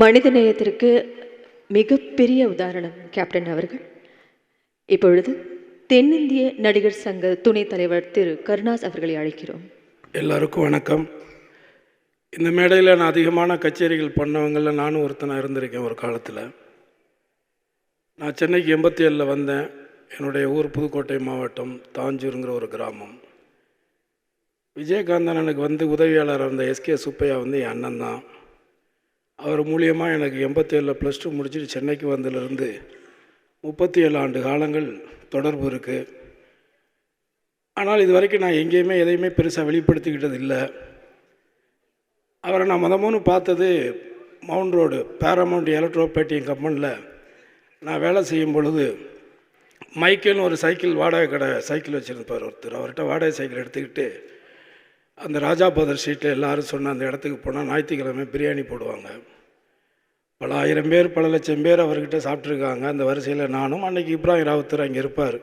மனிதநேயத்திற்கு மிகப்பெரிய உதாரணம் கேப்டன் அவர்கள். இப்பொழுது தென்னிந்திய நடிகர் சங்க துணைத் தலைவர் திரு. கருணாஸ் அவர்களை அழைக்கிறோம். எல்லாருக்கும் வணக்கம். இந்த மேடையில் நான் அதிகமான கச்சேரிகள் பண்ணவங்களில் நானும் ஒருத்தனாக இருந்திருக்கேன் ஒரு காலத்தில். நான் சென்னைக்கு எண்பத்தி ஏழில் வந்தேன். என்னுடைய ஊர் புதுக்கோட்டை மாவட்டம் தாஞ்சூருங்கிற ஒரு கிராமம். விஜயகாந்தன் எனக்கு வந்து உதவியாளர் இருந்த எஸ்கே சுப்பையா வந்து என் அண்ணன் தான் அவர் மூலியமாக எனக்கு எண்பத்தேழில் ப்ளஸ் டூ முடிச்சுட்டு சென்னைக்கு வந்ததுலேருந்து முப்பத்தி ஏழு ஆண்டு காலங்கள் தொடர்பு இருக்குது ஆனால் இது வரைக்கும் நான் எங்கேயுமே எதையுமே பெருசாக வெளிப்படுத்திக்கிட்டது இல்லை. அவரை நான் முத மூணு பார்த்தது மவுண்ட் ரோடு பேரமௌண்ட் எலக்ட்ரோபேட்டியம் கம்பெனியில் நான் வேலை செய்யும் பொழுது மைக்கேல்னு ஒரு சைக்கிள் வாடகை கடை சைக்கிள் வச்சுருப்பார் ஒருத்தர். அவர்கிட்ட வாடகை சைக்கிள் எடுத்துக்கிட்டு அந்த ராஜாபாதர் ஸ்ட்ரீட்டில் எல்லோரும் சொன்ன அந்த இடத்துக்கு போனால் ஞாயிற்றுக்கிழமை பிரியாணி போடுவாங்க. பல ஆயிரம் பேர் பல லட்சம் பேர் அவர்கிட்ட சாப்பிட்ருக்காங்க அந்த வரிசையில் நானும் அன்றைக்கி இப்ராஹிம் ராவுத்தர் அங்கே இருப்பார்.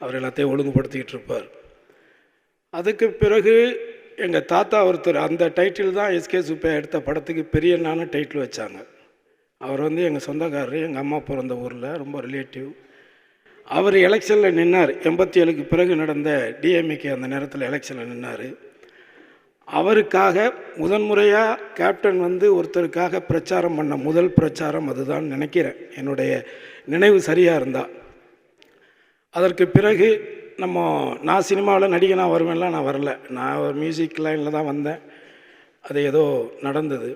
அவர் எல்லாத்தையும் ஒழுங்குபடுத்திக்கிட்டு இருப்பார். அதுக்கு பிறகு எங்கள் தாத்தா ஒருத்தர் அந்த டைட்டில் தான் எஸ்கே சுப்பையா எடுத்த படத்துக்கு பெரியண்ணான்னு டைட்டில் வச்சாங்க. அவர் வந்து எங்கள் சொந்தக்காரர் எங்கள் அம்மா பிறந்த ஊரில் ரொம்ப ரிலேட்டிவ் அவர் எலெக்ஷனில் நின்னார். எண்பத்தி ஏழுக்கு பிறகு நடந்த டிஎம்ஏக்கு அந்த நேரத்தில் எலெக்ஷனில் நின்னார். அவருக்காக முதன்முறையாக கேப்டன் வந்து ஒருத்தருக்காக பிரச்சாரம் பண்ண முதல் பிரச்சாரம் அதுதான் நினைக்கிறேன். என்னுடைய நினைவு சரியாக இருந்தால் அதற்கு பிறகு நம்ம நான் சினிமாவில் நடிகனாக வருவேன்லாம் நான் வரல. நான் ஒரு மியூசிக் லைனில் தான் வந்தேன். அது ஏதோ நடந்தது.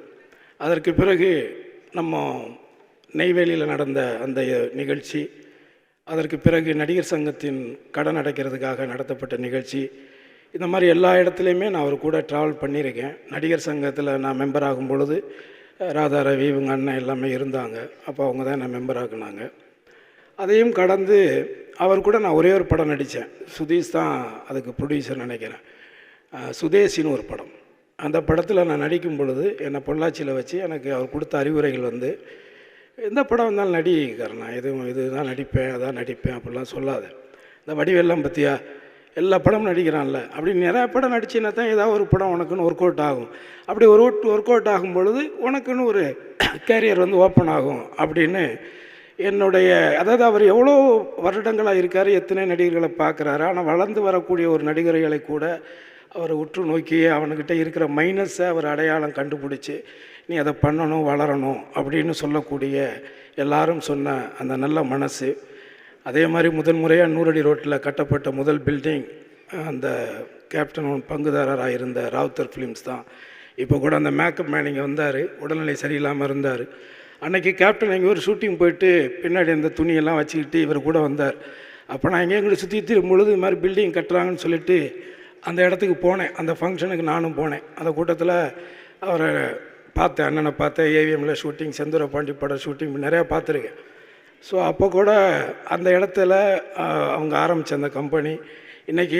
அதற்கு பிறகு நம்ம நெய்வேலியில் நடந்த அந்த நிகழ்ச்சி அதற்கு பிறகு நடிகர் சங்கத்தின் கடன் அடைக்கிறதுக்காக நடத்தப்பட்ட நிகழ்ச்சி இந்த மாதிரி எல்லா இடத்துலையுமே நான் அவர் கூட ட்ராவல் பண்ணியிருக்கேன். நடிகர் சங்கத்தில் நான் மெம்பர் ஆகும் பொழுது ராதா ரவி இவங்க அண்ணன் எல்லாமே இருந்தாங்க. அப்போ அவங்க தான் என்னை மெம்பர் ஆக்குனாங்க. அதையும் கடந்து அவர் கூட நான் ஒரே ஒரு படம் நடித்தேன். சுதீஷ் தான் அதுக்கு ப்ரொடியூசர் நினைக்கிறேன். சுதேஷின்னு சுதேசின்னு ஒரு படம். அந்த படத்தில் நான் நடிக்கும் பொழுது என்னை பொள்ளாச்சியில் வச்சு எனக்கு அவர் கொடுத்த அறிவுரைகள் வந்து எந்த படம் வந்தாலும் நடி நான் எதுவும் இதுதான் நடிப்பேன் அதான் நடிப்பேன் அப்படிலாம் சொல்லாது. இந்த வடிவெல்லாம் பற்றியா எல்லா படமும் நடிக்கிறான்ல. அப்படி நிறையா படம் நடிச்சுன்னா தான் ஏதாவது ஒரு படம் உனக்குன்னு ஒர்க் அவுட் ஆகும். அப்படி ஒரு ஒர்க் அவுட் ஆகும் பொழுது உனக்குன்னு ஒரு கேரியர் வந்து ஓப்பன் ஆகும் அப்படின்னு என்னுடைய அதாவது அவர் எவ்வளோ வருடங்களாக இருக்கார் எத்தனை நடிகர்களை பார்க்குறாரு ஆனால் வளர்ந்து வரக்கூடிய ஒரு நடிகர்களை கூட அவரை உற்று நோக்கி அவனுக்கிட்ட இருக்கிற மைனஸை அவர் அடையாளம் கண்டுபிடிச்சி நீ அதை பண்ணணும் வளரணும் அப்படின்னு சொல்லக்கூடிய எல்லாரும் சொன்ன அந்த நல்ல மனசு. அதே மாதிரி முதன் முறையாக நூறடி ரோட்டில் கட்டப்பட்ட முதல் பில்டிங் அந்த கேப்டன் பங்குதாரராக இருந்த ராவுத்தர் ஃபிலிம்ஸ் தான். இப்போ கூட அந்த மேக்கப் மேன் இங்கே வந்தார் உடல்நிலை சரியில்லாமல் இருந்தார். அன்னைக்கு கேப்டன் எங்கள் ஒரு ஷூட்டிங் போயிட்டு பின்னாடி அந்த துணியெல்லாம் வச்சுக்கிட்டு இவர் கூட வந்தார். அப்போ நான் எங்கே எங்களை சுற்றி திரும்பும் பொழுது இது மாதிரி பில்டிங் கட்டுறாங்கன்னு சொல்லிட்டு அந்த இடத்துக்கு போனேன். அந்த ஃபங்க்ஷனுக்கு நானும் போனேன். அந்த கூட்டத்தில் அவரை பார்த்தேன் அண்ணனை பார்த்தேன் ஏவிஎம்மில் ஷூட்டிங் செந்தூர பாண்டி படம் ஷூட்டிங் நிறையா பார்த்துருக்கேன். ஸோ அப்போ கூட அந்த இடத்துல அவங்க ஆரம்பித்த அந்த கம்பெனி இன்றைக்கி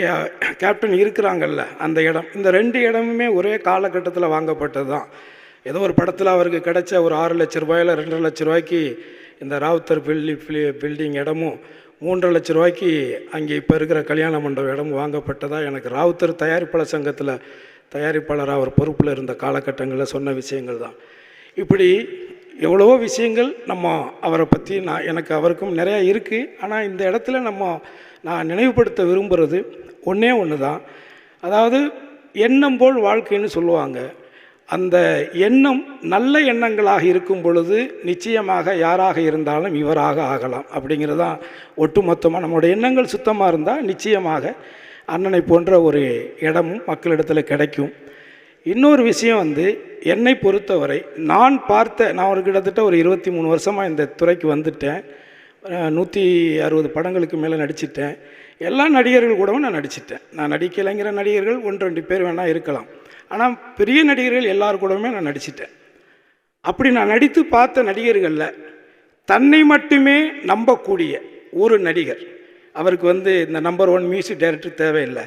கேப்டன் இருக்கிறாங்கல்ல அந்த இடம். இந்த ரெண்டு இடமுமே ஒரே காலகட்டத்தில் வாங்கப்பட்டது தான் ஏதோ ஒரு படத்தில் அவருக்கு கிடைச்ச ஒரு ஆறு லட்ச ரூபாயில் ரெண்டரை லட்ச ரூபாய்க்கு இந்த ராவுத்தர் பில்டி பில்டிங் இடமும் மூன்றரை லட்ச ரூபாய்க்கு அங்கே இப்போ இருக்கிற கல்யாண மண்டபம் இடமும் வாங்கப்பட்டதாக எனக்கு ராவுத்தர் தயாரிப்பாளர் சங்கத்தில் தயாரிப்பாளராக அவர் பொறுப்பில் இருந்த காலகட்டங்களில் சொன்ன விஷயங்கள் தான் இப்படி எவ்வளவோ விஷயங்கள் நம்ம அவரை பற்றி நான் எனக்கு அவருக்கும் நிறையா இருக்குது ஆனால் இந்த இடத்துல நம்ம நான் நினைவுபடுத்த விரும்புகிறது ஒன்றே ஒன்று தான் அதாவது எண்ணம் போல் வாழ்க்கைன்னு சொல்லுவாங்க. அந்த எண்ணம் நல்ல எண்ணங்களாக இருக்கும் பொழுது நிச்சயமாக யாராக இருந்தாலும் இவராக ஆகலாம். அப்படிங்கிறது தான் ஒட்டுமொத்தமாக நம்மளுடைய எண்ணங்கள் சுத்தமாக இருந்தால் நிச்சயமாக அண்ணனை போன்ற ஒரு இடமும் மக்களிடத்தில் கிடைக்கும். இன்னொரு விஷயம் வந்து என்னை பொறுத்தவரை நான் பார்த்த நான் ஒரு கிட்டத்தட்ட ஒரு இருபத்தி மூணு வருஷமாக இந்த துறைக்கு வந்துட்டேன். நூற்றி அறுபது படங்களுக்கு மேலே நடிச்சிட்டேன். எல்லா நடிகர்கள் கூடவும் நான் நடிச்சிட்டேன். நான் நடிக்கலைங்கிற நடிகர்கள் ஒன்று ரெண்டு பேர் வேணால் இருக்கலாம். ஆனால் பெரிய நடிகர்கள் எல்லார் கூடவுமே நான் நடிச்சிட்டேன். அப்படி நான் நடித்து பார்த்த நடிகர்களில் தன்னை மட்டுமே நம்பக்கூடிய ஒரு நடிகர். அவருக்கு வந்து இந்த நம்பர் ஒன் மியூசிக் டைரக்டர் தேவையில்லை.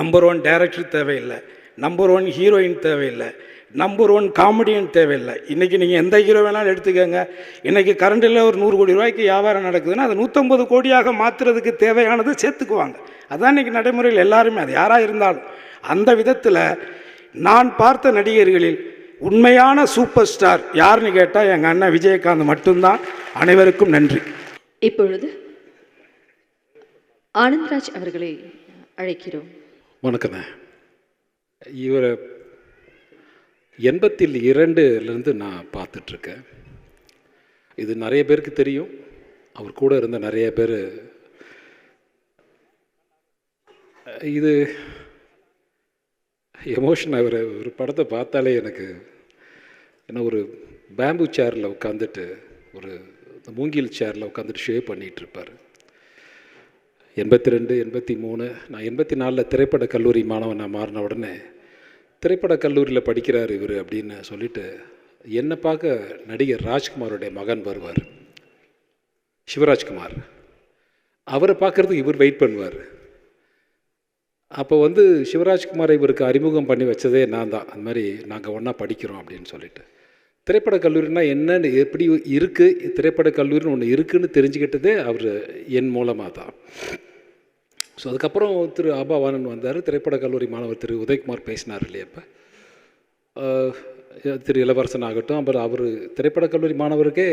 நம்பர் ஒன் டைரக்டர் தேவையில்லை. நம்பர் ஒன் ஹீரோயின் தேவையில்லை. நம்பர் ஒன் காமெடியன் தேவையில்லை. இன்றைக்கி நீங்கள் எந்த ஹீரோ வேணாலும் எடுத்துக்கோங்க. இன்றைக்கி கரண்டில் ஒரு நூறு கோடி ரூபாய்க்கு வியாபாரம் நடக்குதுன்னா அது நூற்றம்பது கோடியாக மாற்றுறதுக்கு தேவையானது சேர்த்துக்குவாங்க. அதான் இன்றைக்கி நடைமுறையில் எல்லாருமே அது யாராக இருந்தாலும். அந்த விதத்தில் நான் பார்த்த நடிகர்களில் உண்மையான சூப்பர் ஸ்டார் யாருன்னு கேட்டால் எங்கள் அண்ணன் விஜயகாந்த் மட்டும்தான். அனைவருக்கும் நன்றி. இப்பொழுது ஆனந்த்ராஜ் அவர்களை அழைக்கிறோம். வணக்கண்ணே இவரை எண்பத்தில் இரண்டுலேருந்து நான் பார்த்துட்ருக்கேன். இது நிறைய பேருக்கு தெரியும். அவர் கூட இருந்த நிறைய பேர். இது எமோஷன் அவர் ஒரு படத்தை பார்த்தாலே எனக்கு என்ன ஒரு பேம்பு சேரில் உட்காந்துட்டு ஒரு மூங்கில் சேரில் உட்காந்துட்டு ஷேவ் பண்ணிகிட்டு இருப்பார் எண்பத்தி ரெண்டு எண்பத்தி மூணு நான் எண்பத்தி நாலில் திரைப்பட கல்லூரி மாணவன் நான் மாறின உடனே திரைப்பட கல்லூரியில் படிக்கிறார் இவர் அப்படின்னு சொல்லிட்டு என்னை பார்க்க நடிகர் ராஜ்குமாரோடைய மகன் வருவார். சிவராஜ்குமார். அவரை பார்க்குறதுக்கு இவர் வெயிட் பண்ணுவார். அப்போ வந்து சிவராஜ்குமாரை இவருக்கு அறிமுகம் பண்ணி வச்சதே நான் தான். அந்த மாதிரி நாங்கள் ஒன்றா படிக்கிறோம் அப்படின்னு சொல்லிட்டு. திரைப்பட கல்லூரினா என்னன்னு எப்படி இருக்குது திரைப்பட கல்லூரின்னு ஒன்று இருக்குதுன்னு தெரிஞ்சுக்கிட்டதே அவர் என் மூலமாக தான். ஸோ அதுக்கப்புறம் திரு ஆபாவானன் வந்தார். திரைப்பட கல்லூரி மாணவர் திரு உதயகுமார் பேசினார் இல்லையா இப்போ? திரு இளவரசன் ஆகட்டும் அப்புறம் அவர் திரைப்பட கல்லூரி மாணவருக்கே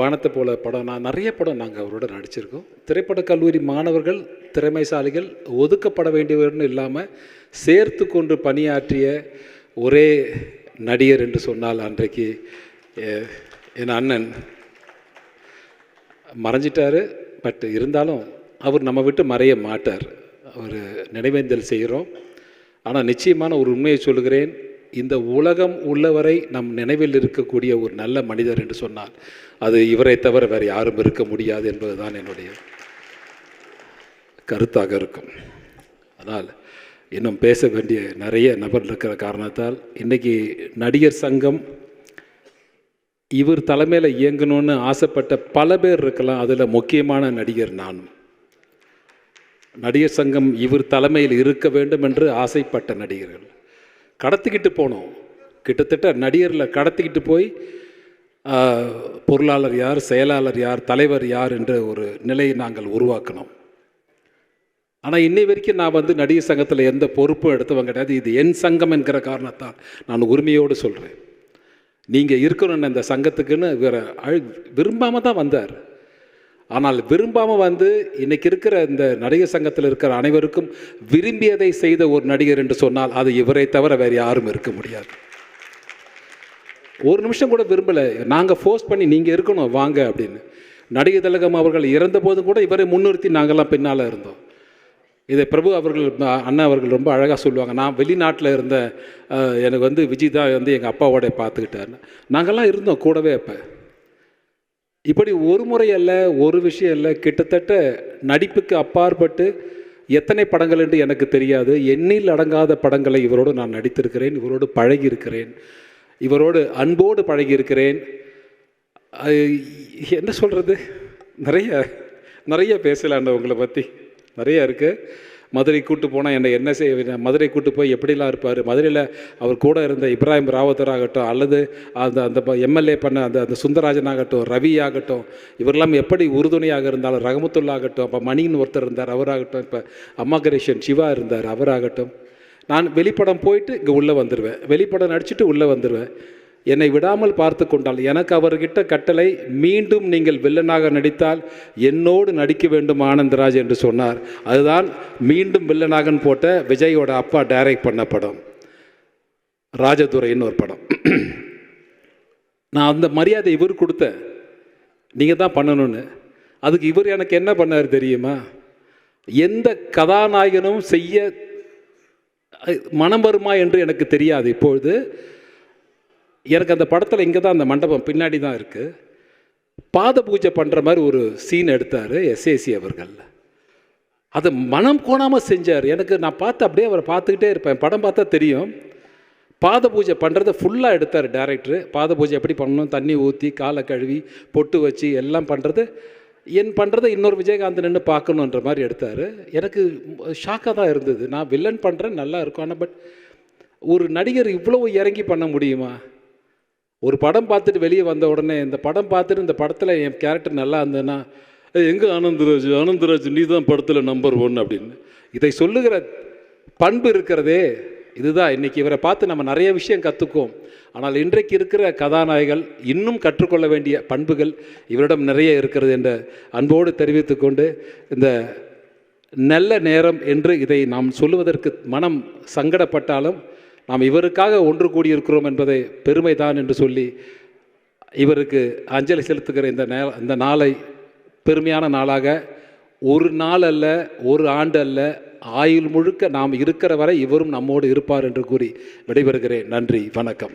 வானத்தை போல படம் நான் நிறைய படம் நாங்கள் அவரோட நடிச்சிருக்கோம். திரைப்பட கல்லூரி மாணவர்கள் திறமைசாலிகள் ஒதுக்கப்பட வேண்டியவர்னு இல்லாமல் சேர்த்து கொண்டு பணியாற்றிய ஒரே நடிகர் என்று சொன்னால் அன்றைக்கு என் அண்ணன் மறைஞ்சிட்டார். பட் இருந்தாலும் அவர் நம்ம விட்டு மறைய மாட்டார். அவர் நினைவேந்தல் செய்கிறோம். ஆனால் நிச்சயமான ஒரு உண்மையை சொல்கிறேன் இந்த உலகம் உள்ளவரை நம் நினைவில் இருக்கக்கூடிய ஒரு நல்ல மனிதர் என்று சொன்னால் அது இவரை தவிர வேறு யாரும் இருக்க முடியாது என்பதுதான் என்னுடைய கருத்தாக இருக்கும். அதனால் இன்னும் பேச வேண்டிய நிறைய நபர் இருக்கிற காரணத்தால் இன்றைக்கி நடிகர் சங்கம் இவர் தலைமையில் இயங்கணும்னு ஆசைப்பட்ட பல பேர் இருக்கலாம். அதில் முக்கியமான நடிகர் நானும் நடிகர் சங்கம் இவர் தலைமையில் இருக்க வேண்டும் என்று ஆசைப்பட்ட நடிகர்கள். கடத்திக்கிட்டு போனோம். கிட்டத்தட்ட நடிகரில் கடத்திக்கிட்டு போய் பொருளாளர் யார் செயலாளர் யார் தலைவர் யார் என்ற ஒரு நிலையை நாங்கள் உருவாக்கணும் ஆனால் இன்னை வரைக்கும் நான் வந்து நடிகர் சங்கத்தில் எந்த பொறுப்பும் எடுத்தவங்க கிடையாது. இது என் சங்கம் என்கிற காரணத்தால் நான் உரிமையோடு சொல்கிறேன் நீங்கள் இருக்கணும்னு இந்த சங்கத்துக்குன்னு வேற அழு விரும்பாமல் தான் வந்தார். ஆனால் விரும்பாமல் வந்து இன்றைக்கி இருக்கிற இந்த நடிகர் சங்கத்தில் இருக்கிற அனைவருக்கும் விரும்பியதை செய்த ஒரு நடிகர் என்று சொன்னால் அது இவரை தவிர வேறு யாரும் இருக்க முடியாது. ஒரு நிமிஷம் கூட விரும்பலை. நாங்கள் ஃபோர்ஸ் பண்ணி நீங்கள் இருக்கணும் வாங்க அப்படின்னு. நடிகர் திலகம் அவர்கள் இறந்த போதும் கூட இவரை முன்னிறுத்தி நாங்கள்லாம் பின்னால் இருந்தோம். இதை பிரபு அவர்கள் அண்ணா அவர்கள் ரொம்ப அழகாக சொல்லுவாங்க. நான் வெளிநாட்டில் இருந்த எனக்கு வந்து விஜய் தான் வந்து எங்கள் அப்பாவோட பார்த்துக்கிட்டாருன்னு நாங்கள்லாம் இருந்தோம் கூடவே அப்போ. இப்படி ஒரு முறை அல்ல ஒரு விஷயம் இல்லை கிட்டத்தட்ட நடிப்புக்கு அப்பாற்பட்டு எத்தனை படங்கள் என்று எனக்கு தெரியாது. எண்ணில் அடங்காத படங்களை இவரோடு நான் நடித்திருக்கிறேன் இவரோடு பழகியிருக்கிறேன் இவரோடு அன்போடு பழகியிருக்கிறேன். என்ன சொல்கிறது நிறைய நிறைய பேசலாண்ட உங்களை பற்றி நிறைய இருக்குது மதுரை கூட்டு போனால் என்னை என்ன செய்ய மதுரை கூட்டு போய் எப்படிலாம் இருப்பார்? மதுரையில் அவர் கூட இருந்த இப்ராஹிம் ராவத்தர் ஆகட்டும் அல்லது அந்த அந்த எம்எல்ஏ பண்ண அந்த அந்த சுந்தரராஜன் ஆகட்டும் ரவி ஆகட்டும் இவரெல்லாம் எப்படி உறுதுணையாக இருந்தாலும் ரகமத்துல்லா ஆகட்டும் அப்போ மணின்னு ஒருத்தர் இருந்தார் அவராகட்டும் இப்போ அம்மா கிரேஷன் சிவா இருந்தார் அவராகட்டும் நான் வெளிப்படம் போயிட்டு இங்கே உள்ளே வந்துடுவேன் வெளிப்படம் நடிச்சுட்டு உள்ளே வந்துடுவேன் என்னை விடாமல் பார்த்து கொண்டால் எனக்கு அவர்கிட்ட கட்டளை மீண்டும் நீங்கள் வில்லனாக நடித்தால் என்னோடு நடிக்க வேண்டும் ஆனந்தராஜ் என்று சொன்னார். அதுதான் மீண்டும் வில்லனாகன் போட்ட விஜயோட அப்பா டைரக்ட் பண்ண படம். ராஜதுரைன்னு ஒரு படம். நான் அந்த மரியாதை இவர் கொடுத்தேன் நீங்கள் தான் பண்ணணும்னு. அதுக்கு இவர் எனக்கு என்ன பண்ணார் தெரியுமா? எந்த கதாநாயகனும் செய்ய மனம் வருமா என்று எனக்கு தெரியாது. இப்பொழுது எனக்கு அந்த படத்தில் இங்கே தான் அந்த மண்டபம் பின்னாடி தான் இருக்குது பாத பூஜை பண்ணுற மாதிரி ஒரு சீன் எடுத்தார் எஸ்ஏசி அவர்கள். அது மனம் கோணாமல் செஞ்சார். எனக்கு நான் பார்த்து அப்படியே அவரை பார்த்துக்கிட்டே இருப்பேன். படம் பார்த்தா தெரியும். பாத பூஜை பண்ணுறதை ஃபுல்லாக எடுத்தார் டேரக்டரு பாத பூஜை எப்படி பண்ணணும்? தண்ணி ஊற்றி காலை கழுவி பொட்டு வச்சு எல்லாம் பண்ணுறது என் பண்ணுறதை இன்னொரு விஜயகாந்த் நின்று பார்க்கணுன்ற மாதிரி எடுத்தார். எனக்கு ஷாக்காக தான் இருந்தது. நான் வில்லன் பண்ணுறேன் நல்லா இருக்கும். ஆனால் பட் ஒரு நடிகர் இவ்வளவு இறங்கி பண்ண முடியுமா? ஒரு படம் பார்த்துட்டு வெளியே வந்த உடனே இந்த படம் பார்த்துட்டு இந்த படத்தில் என் கேரக்டர் நல்லா இருந்ததுன்னா எங்கே ஆனந்தராஜ் ஆனந்தராஜ் நீ தான் படத்தில் நம்பர் ஒன் அப்படின்னு. இதை சொல்லுகிற பண்பு இருக்கிறதே இதுதான். இன்றைக்கி இவரை பார்த்து நம்ம நிறைய விஷயம் கற்றுக்குவோம் ஆனால் இன்றைக்கு இருக்கிற கதாநாயகர்கள் இன்னும் கற்றுக்கொள்ள வேண்டிய பண்புகள் இவரிடம் நிறைய இருக்கிறது என்ற அன்போடு தெரிவித்துக்கொண்டு இந்த நல்ல நேரம் என்று இதை நாம் சொல்லுவதற்கு மனம் சங்கடப்பட்டாலும் நாம் இவருக்காக ஒன்று கூடியிருக்கிறோம் என்பதை பெருமைதான் என்று சொல்லி இவருக்கு அஞ்சலி செலுத்துகிற இந்த நே இந்த நாளை பெருமையான நாளாக ஒரு நாள் அல்ல ஒரு ஆண்டு அல்ல ஆயுள் முழுக்க நாம் இருக்கிற வரை இவரும் நம்மோடு இருப்பார் என்று கூறி விடைபெறுகிறேன். நன்றி வணக்கம்.